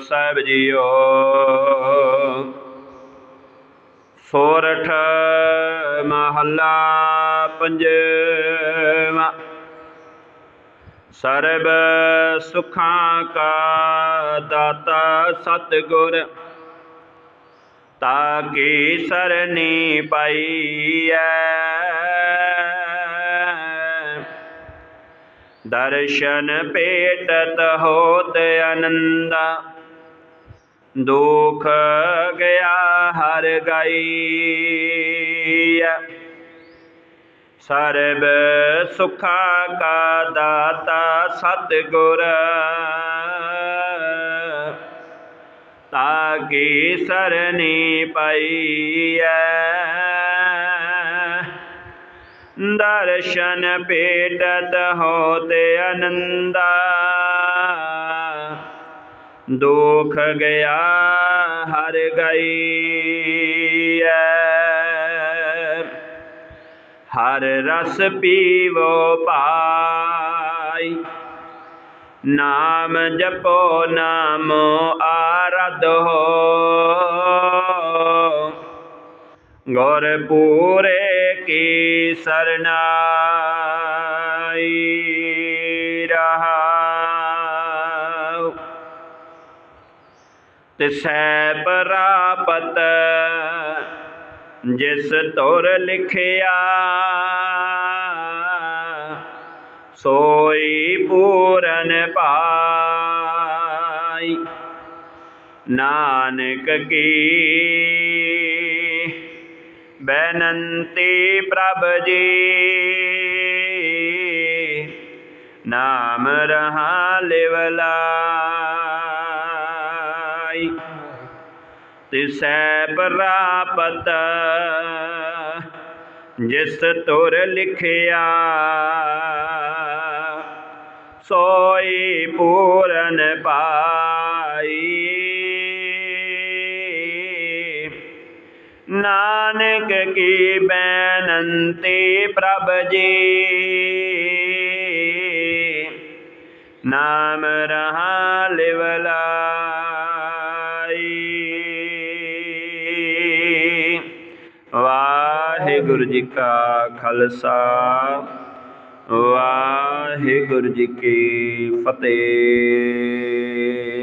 ਸਾਹਿਬ JIO. ਸੋਰਠ ਮਹੱਲਾ ਪੰਜਵਾ। ਸਰਬ ਸੁਖਾਂ ਕਾ ਦਾਤਾ ਸਤਿਗੁਰ ਤਾ ਕੀ ਸਰਨੀ ਪਾਈਐ? ਦਰਸ਼ਨ ਭੇਟਤ ਹੋਤ ਆਨੰਦਾ। ਦੁਖ ਗਿਆ ਹਰ ਗਈ ਸਰਬ ਸੁਖਾਂ ਕਾ ਦਾਤਾ ਸਤਿਗੁਰ। ਤਾ ਕੀ ਸਰਨੀ ਪਈਐ। ਦਰਸ਼ਨ ਭੇਟਤ ਹੋਤ ਆਨੰਦਾ ਦੁਖ ਗਿਆ ਹਰ ਗਈ ਹਰ ਰਸ ਪੀਵੋ ਭਾਈ ਨਾਮ ਜਪੋ, ਨਾਮ ਆਰਧ ਹੋ। ਗੁਰ ਪੂਰੇ ਕੀ ਸਰਨਾਈ ਰਹਾਉ। ਤਿਸੈ ਪ੍ਰਾਪਤ ਜਿਸ ਤੁਰ ਲਿਖਿਆ ਸੋਈ ਪੂਰਨ ਪਾਈ। ਨਾਨਕ ਕੀ ਬੇਨੰਤੀ ਪ੍ਰਭ ਜੀ। ਨਾਮ ਰਹਾ ਲਿਵਲਾਈ ਤਿਸੈ ਪ੍ਰਾਪਤ ਜਿਸ ਤੁਰ ਲਿਖਿਆ। ਸੋਈ ਪੂਰਨ ਪਾ ਨਾਨਕ ਕੀ ਬੇਨੰਤੀ ਪ੍ਰਭ ਜੀ। ਨਾਮ ਰਹਾ ਲਿਵਲਾਈ ਵਾਹਿਗੁਰੂ ਜੀ ਕਾ ਖਾਲਸਾ, ਵਾਹਿਗੁਰੂ ਜੀ ਕੀ ਫਤਿਹ।